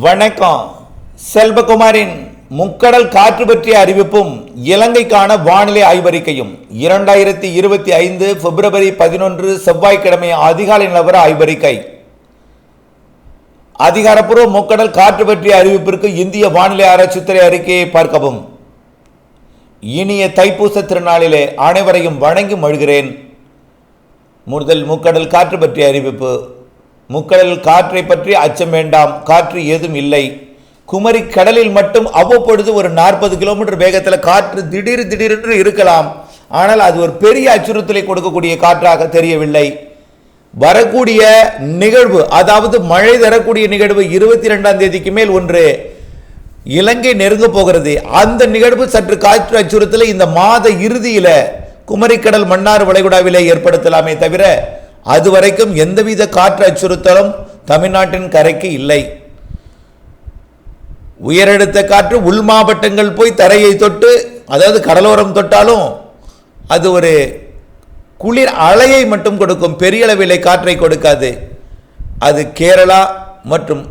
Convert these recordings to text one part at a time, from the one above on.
வணக்கம். செல்வகுமாரின் முக்கடல் காற்று பற்றிய அறிவிப்பும் இலங்கைக்கான வானிலை ஆய்வறிக்கையும். இரண்டாயிரத்தி இருபத்தி ஐந்து பிப்ரவரி பதினொன்று செவ்வாய்க்கிழமை அதிகாலை நிலவர ஆய்வறிக்கை. அதிகாரப்பூர்வ முக்கடல் காற்று பற்றிய அறிவிப்பிற்கு இந்திய வானிலை ஆராய்ச்சித்துறை அறிக்கையை பார்க்கவும். இனிய தைப்பூச திருநாளிலே அனைவரையும் வணங்கி மழுகிறேன் முதல் முக்கடல் காற்று பற்றிய அறிவிப்பு. முக்கடல் காற்றை பற்றி அச்சம் வேண்டாம். காற்று ஏதும் இல்லை. குமரி கடலில் மட்டும் அவ்வப்பொழுது ஒரு நாற்பது கிலோமீட்டர் வேகத்தில் காற்று திடீர் திடீரென்று இருக்கலாம். ஆனால் அது ஒரு பெரிய அச்சுறுத்தலை கொடுக்கக்கூடிய காற்றாக தெரியவில்லை. வரக்கூடிய நிகழ்வு அதாவது மழை தரக்கூடிய நிகழ்வு இருபத்தி ரெண்டாம் தேதிக்கு மேல் ஒன்று. இலங்கை நெருங்க போகிறது. அந்த நிகழ்வு சற்று காற்று அச்சுறுத்தலை இந்த மாத இறுதியில் குமரிக்கடல் மன்னார் வளைகுடாவிலே ஏற்படுத்தலாமே தவிர அதுவரைக்கும் எந்தவித காற்று அச்சுறுத்தலும் தமிழ்நாட்டின் கரைக்கு இல்லை. உயரழுத்த காற்று உள் மாவட்டங்கள் போய் தரையை தொட்டு அதாவது கடலோரம் தொட்டாலும் அது ஒரு குளிர் அலையை மட்டும் கொடுக்கும் பெரிய அளவிலே காற்றை கொடுக்காது. அது கேரளா மற்றும்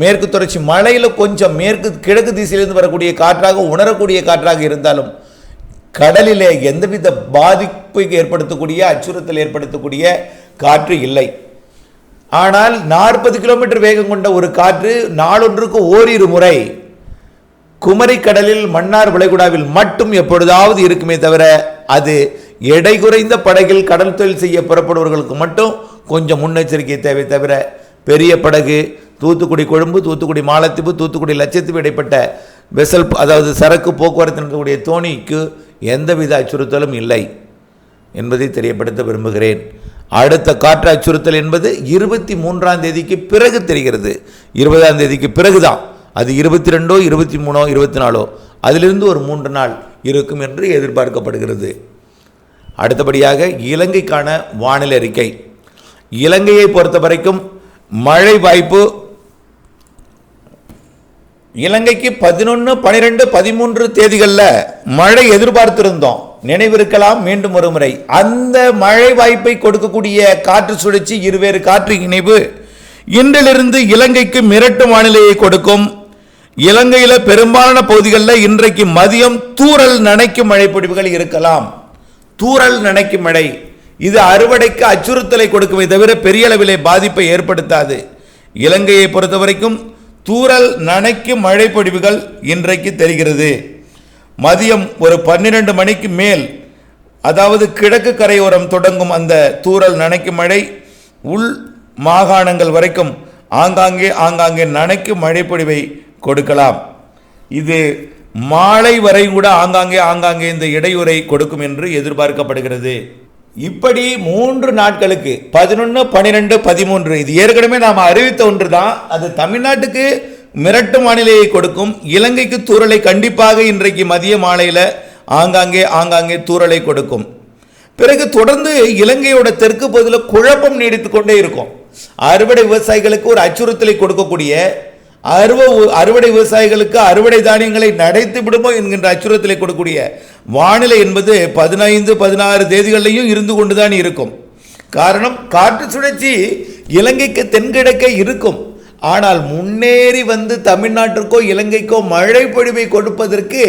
மேற்கு தொடர்ச்சி மலையில் கொஞ்சம் மேற்கு கிழக்கு திசையிலிருந்து வரக்கூடிய காற்றாக உணரக்கூடிய காற்றாக இருந்தாலும் கடலிலே எந்தவித பாதிப்பை ஏற்படுத்தக்கூடிய அச்சுறுத்தல் ஏற்படுத்தக்கூடிய காற்று இல்லை. ஆனால் நாற்பது கிலோமீட்டர் வேகம் கொண்ட ஒரு காற்று நாளொன்றுக்கு ஓரிரு முறை குமரி கடலில் மன்னார் விளைகுடாவில் மட்டும் எப்பொழுதாவது இருக்குமே தவிர அது எடை குறைந்த படகில் கடல் தொழில் செய்ய புறப்படுபவர்களுக்கு மட்டும் கொஞ்சம் முன்னெச்சரிக்கை தேவை தவிர பெரிய படகு தூத்துக்குடி கொழும்பு தூத்துக்குடி மாலத்தீவு தூத்துக்குடி லட்சத்தீவு இடைப்பட்ட வெசல் அதாவது சரக்கு போக்குவரத்து நடத்தக்கூடிய தோணிக்கு எந்தவித அச்சுறுத்தலும் இல்லை என்பதை தெரியப்படுத்த விரும்புகிறேன். அடுத்த காற்று அச்சுறுத்தல் என்பது இருபத்தி மூன்றாம் தேதிக்கு பிறகு தெரிகிறது. இருபதாம் தேதிக்கு பிறகுதான். அது இருபத்தி ரெண்டோ இருபத்தி மூணோ இருபத்தி நாலோ. அதிலிருந்து ஒரு மூன்று நாள் இருக்கும் என்று எதிர்பார்க்கப்படுகிறது. அடுத்தபடியாக இலங்கைக்கான வானிலை அறிக்கை. இலங்கையை பொறுத்த வரைக்கும் மழை வாய்ப்பு இலங்கைக்கு பதினொன்று பனிரெண்டு பதிமூன்று தேதிகளில் மழை எதிர்பார்த்திருந்தோம். நினைவிருக்கலாம் மீண்டும் ஒரு முறை அந்த மழை வாய்ப்பை கொடுக்கக்கூடிய காற்று சுழற்சி இருவேறு காற்று இணைவு இன்றிலிருந்து இலங்கைக்கு மிரட்டு வானிலையை கொடுக்கும். இலங்கையில் பெரும்பாலான பகுதிகளில் இன்றைக்கு மதியம் தூரல் நனைக்கும் மழை பொழிவுகள் இருக்கலாம். தூரல் நனைக்கும் மழை. இது அறுவடைக்கு அச்சுறுத்தலை கொடுக்குமே தவிர பெரிய அளவிலே பாதிப்பை ஏற்படுத்தாது. இலங்கையை பொறுத்த வரைக்கும் தூரல் நனைக்கும் மழை பொழிவுகள் இன்றைக்கு தெரிகிறது. மதியம் ஒரு பன்னிரண்டு மணிக்கு மேல் அதாவது கிழக்கு கரையோரம் தொடங்கும் அந்த தூரல் நனைக்கும் மழை உள் மாகாணங்கள் வரைக்கும் ஆங்காங்கே ஆங்காங்கே நனைக்கும் மழைப்பொடிவை கொடுக்கலாம். இது மாலை வரை கூட ஆங்காங்கே ஆங்காங்கே இந்த இடையூறை கொடுக்கும் என்று எதிர்பார்க்கப்படுகிறது. இப்படி மூன்று நாட்களுக்கு பதினொன்று பன்னிரெண்டு பதிமூன்று இது ஏற்கனவே நாம் அறிவித்த ஒன்று தான் அது தமிழ்நாட்டுக்கு மிரட்டு வானிலையை கொடுக்கும் இலங்கைக்கு தூறலை கண்டிப்பாக இன்றைக்கு மதிய மாலையில் ஆங்காங்கே ஆங்காங்கே தூறலை கொடுக்கும். பிறகு தொடர்ந்து இலங்கையோட தெற்கு பகுதியில் குழப்பம் நீடித்து கொண்டே இருக்கும். அறுவடை விவசாயிகளுக்கு ஒரு அச்சுறுத்தலை கொடுக்கக்கூடிய அறுவ அறுவடை விவசாயிகளுக்கு அறுவடை தானியங்களை நடைத்து விடுமோ என்கின்ற அச்சுறுத்தலை கொடுக்கக்கூடிய வானிலை என்பது பதினைந்து பதினாறு தேதிகளிலையும் இருந்து கொண்டுதான் இருக்கும். காரணம் காற்று சுழற்சி இலங்கைக்கு தென்கிழக்கே இருக்கும். ஆனால் முன்னேறி வந்து தமிழ்நாட்டிற்கோ இலங்கைக்கோ மழை பொழிவை கொடுப்பதற்கு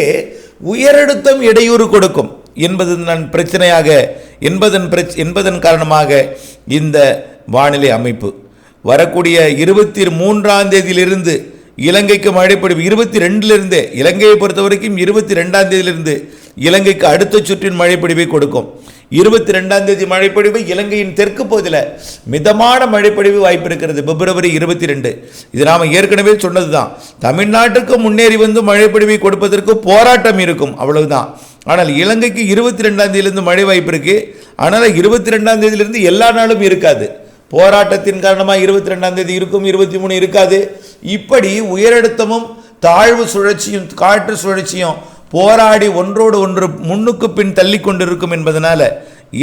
உயரழுத்தம் இடையூறு கொடுக்கும் என்பது நான் பிரச்சனையாக என்பதன் பிரச் என்பதன் காரணமாக இந்த வானிலை அமைப்பு. வரக்கூடிய இருபத்தி மூன்றாம் தேதியிலிருந்து இலங்கைக்கு மழைப்பொழிவு இருபத்தி ரெண்டிலிருந்தே இலங்கையை பொறுத்த வரைக்கும் இருபத்தி ரெண்டாம் தேதியிலிருந்து இலங்கைக்கு அடுத்த சுற்றின் மழைப்பொழிவை கொடுக்கும். இருபத்தி ரெண்டாம் தேதி மழைப்பொழிவு இலங்கையின் தெற்கு பகுதியில் மிதமான மழைப்பொழிவு வாய்ப்பு இருக்கிறது. பிப்ரவரி இருபத்தி ரெண்டு இது நாம் ஏற்கனவே சொன்னது தான் தமிழ்நாட்டுக்கு முன்னேறி வந்து மழைப்பொழிவை கொடுப்பதற்கு போராட்டம் இருக்கும். அவ்வளவுதான். ஆனால் இலங்கைக்கு இருபத்தி ரெண்டாம் தேதியிலிருந்து மழை வாய்ப்பு இருக்கு. ஆனால் இருபத்தி ரெண்டாம் தேதியிலிருந்து எல்லா நாளும் இருக்காது. போராட்டத்தின் காரணமாக இருபத்தி ரெண்டாம் தேதி இருக்கும் இருபத்தி மூணு இருக்காது. இப்படி உயரழுத்தமும் தாழ்வு சுழற்சியும் காற்று சுழற்சியும் போராடி ஒன்றோடு ஒன்று முன்னுக்கு பின் தள்ளி கொண்டிருக்கும் என்பதனால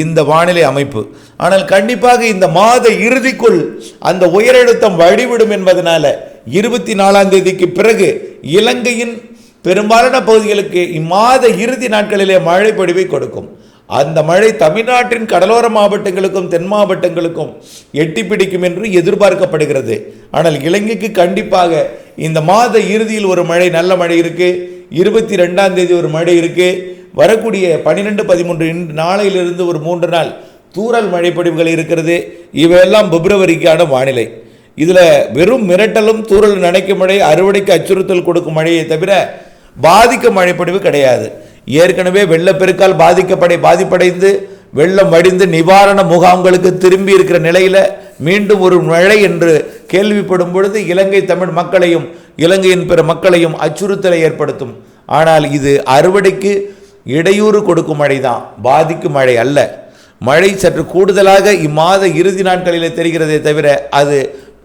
இந்த வானிலை அமைப்பு. ஆனால் கண்டிப்பாக இந்த மாத இறுதிக்குள் அந்த உயரழுத்தம் வழிவிடும் என்பதனால இருபத்தி நாலாம் தேதிக்கு பிறகு இலங்கையின் பெரும்பாலான பகுதிகளுக்கு இம்மாத இறுதி நாட்களிலே மழை பொழிவை கொடுக்கும். அந்த மழை தமிழ்நாட்டின் கடலோர மாவட்டங்களுக்கும் தென் மாவட்டங்களுக்கும் எட்டி பிடிக்கும் என்று எதிர்பார்க்கப்படுகிறது. ஆனால் இலங்கைக்கு கண்டிப்பாக இந்த மாத இறுதியில் ஒரு மழை நல்ல மழை இருக்குது இருபத்தி ரெண்டாம் தேதி ஒரு மழை இருக்குது வரக்கூடிய பன்னிரெண்டு பதிமூன்று நாளையிலிருந்து ஒரு மூன்று நாள் தூறல் மழைப்பொழிவுகள் இருக்கிறது. இவையெல்லாம் பிப்ரவரிக்கான வானிலை. இதில் வெறும் மிரட்டலும் தூறல் நனைக்கும் மழை அறுவடைக்கு அச்சுறுத்தல் கொடுக்கும் மழையை தவிர பாதிக்கும் மழைப்பொழிவு கிடையாது. ஏற்கனவே வெள்ளப்பெருக்கால் பாதிக்கப்படை பாதிப்படைந்து வெள்ளம் வடிந்து நிவாரண முகாம்களுக்கு திரும்பி இருக்கிற நிலையில் மீண்டும் ஒரு மழை என்று கேள்விப்படும் பொழுது இலங்கை தமிழ் மக்களையும் இலங்கையின் பிற மக்களையும் அச்சுறுத்தலை ஏற்படுத்தும். ஆனால் இது அறுவடைக்கு இடையூறு கொடுக்கும் மழை தான் பாதிக்கும் மழை அல்ல. மழை சற்று கூடுதலாக இம்மாத இறுதி நாட்களிலே தெரிகிறதே தவிர அது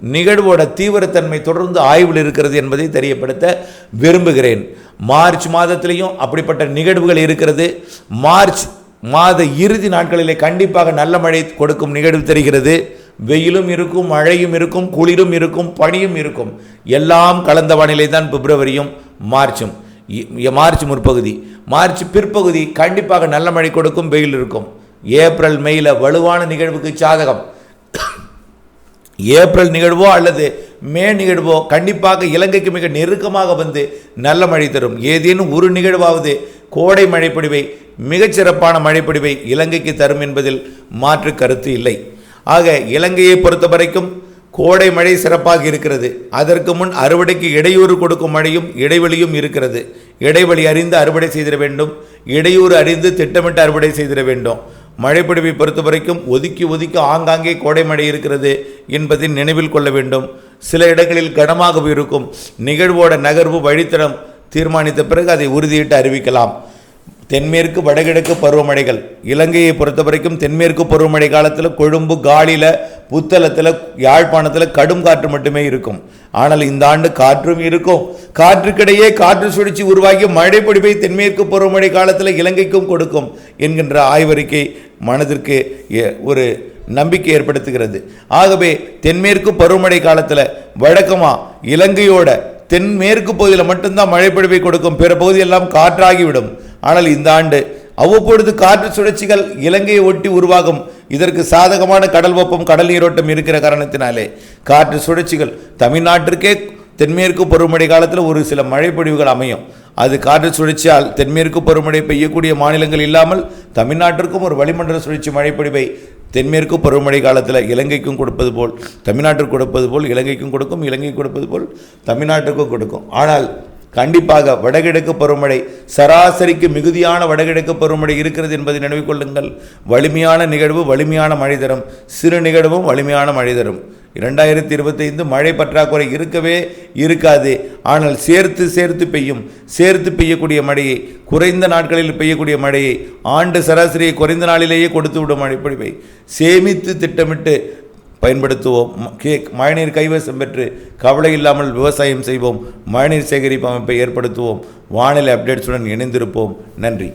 நிகழ்வோட தீவிரத்தன்மை தொடர்ந்து ஆய்வில் இருக்கிறது என்பதை தெரியப்படுத்த விரும்புகிறேன். மார்ச் மாதத்திலையும் அப்படிப்பட்ட நிகழ்வுகள் இருக்கிறது. மார்ச் மாத இறுதி நாட்களிலே கண்டிப்பாக நல்ல மழை கொடுக்கும் நிகழ்வு தெரிகிறது. வெயிலும் இருக்கும் மழையும் இருக்கும் குளிரும் இருக்கும் பனியும் இருக்கும். எல்லாம் கலந்த வானிலை தான் பிப்ரவரியும் மார்ச்சும். இ- மார்ச் முற்பகுதி. மார்ச் பிற்பகுதி கண்டிப்பாக நல்ல மழை கொடுக்கும் வெயில் இருக்கும். ஏப்ரல் மேயில் வலுவான நிகழ்வுக்கு சாதகம். ஏப்ரல் நிகழ்வோ அல்லது மே நிகழ்வோ கண்டிப்பாக இலங்கைக்கு மிக நெருக்கமாக வந்து நல்ல மழை தரும். ஏதேனும் ஒரு நிகழ்வாவது கோடை மழைப்பொழிவை மிகச்சிறப்பான மழைப்பொழிவை இலங்கைக்கு தரும் என்பதில் மாற்று கருத்து இல்லை. ஆக இலங்கையை பொறுத்த வரைக்கும் கோடை மழை சிறப்பாக இருக்கிறது. அதற்கு முன் அறுவடைக்கு இடையூறு கொடுக்கும் மழையும் இடைவெளியும் இருக்கிறது. இடைவெளி அறிந்து அறுவடை செய்திட வேண்டும். இடையூறு அறிந்து திட்டமிட்டு அறுவடை செய்திட வேண்டும். மழைப்பொழிவை பொறுத்த வரைக்கும் ஒதுக்கி ஒதுக்கி ஆங்காங்கே கோடை மழை இருக்கிறது என்பதை நினைவில் கொள்ள வேண்டும். சில இடங்களில் கனமாகவும் இருக்கும். நிகழ்வோட நகர்வு வழித்தடம் தீர்மானித்த பிறகு அதை உறுதியிட்டு அறிவிக்கலாம். தென்மேற்கு வடகிழக்கு பருவமழைகள். இலங்கையை பொறுத்த வரைக்கும் தென்மேற்கு பருவமழை காலத்தில் கொழும்பு காலியில் புத்தளத்தில் யாழ்ப்பாணத்தில் கடும் காற்று மட்டுமே இருக்கும். ஆனால் இந்த ஆண்டு காற்றும் இருக்கும். காற்றுக்கிடையே காற்று சுழற்சி உருவாகி மழை பொடிவை தென்மேற்கு பருவமழை காலத்தில் இலங்கைக்கும் கொடுக்கும் என்கின்ற ஆய்வறிக்கை மனதிற்கு ஒரு நம்பிக்கை ஏற்படுத்துகிறது. ஆகவே தென்மேற்கு பருவமழை காலத்தில் வழக்கமாக இலங்கையோட தென்மேற்கு பகுதியில் மட்டும்தான் மழை பொழிவை கொடுக்கும். பிற பகுதியெல்லாம் காற்றாகிவிடும். ஆனால் இந்த ஆண்டு அவ்வப்பொழுது காற்று சுழற்சிகள் இலங்கையை ஒட்டி உருவாகும். இதற்கு சாதகமான கடல் வெப்பம் கடல் நீரோட்டம் இருக்கிற காரணத்தினாலே காற்று சுழற்சிகள் தமிழ்நாட்டிற்கே தென்மேற்கு பருவமழை காலத்தில் ஒரு சில மழைப்பொழிவுகள் அமையும். அது காற்று சுழற்சியால் தென்மேற்கு பருவமழை பெய்யக்கூடிய மாநிலங்கள் இல்லாமல் தமிழ்நாட்டிற்கும் ஒரு வளிமண்டல சுழற்சி மழைப்பொழிவை தென்மேற்கு பருவமழை காலத்தில் இலங்கைக்கும் கொடுப்பது போல் தமிழ்நாட்டிற்கு கொடுப்பது போல் இலங்கைக்கும் கொடுக்கும் இலங்கைக்கு கொடுப்பது போல் தமிழ்நாட்டுக்கும் கொடுக்கும். ஆனால் கண்டிப்பாக வடகிழக்கு பருவமழை சராசரிக்கு மிகுதியான வடகிழக்கு பருவமழை இருக்கிறது என்பதை நினைவில் கொள்ளுங்கள். வலிமையான நிகழ்வு வலிமையான மழை தரும். சிறு நிகழ்வும் வலிமையான மழை தரும். இரண்டாயிரத்தி இருபத்தைந்து மழை பற்றாக்குறை இருக்கவே இருக்காது. ஆனால் சேர்த்து சேர்த்து பெய்யும் சேர்த்து பெய்யக்கூடிய மழையை குறைந்த நாட்களில் பெய்யக்கூடிய மழையை ஆண்டு சராசரியை குறைந்த நாளிலேயே கொடுத்து விடும் மழைப்பொழிவை சேமித்து திட்டமிட்டு பயன்படுத்துவோம். கே- மழைநீர் கைவசம் பெற்று கவலை இல்லாமல் விவசாயம் செய்வோம். மழைநீர் சேகரிப்பு அமைப்பை ஏற்படுத்துவோம். வானிலை அப்டேட்ஸுடன் இணைந்திருப்போம். நன்றி.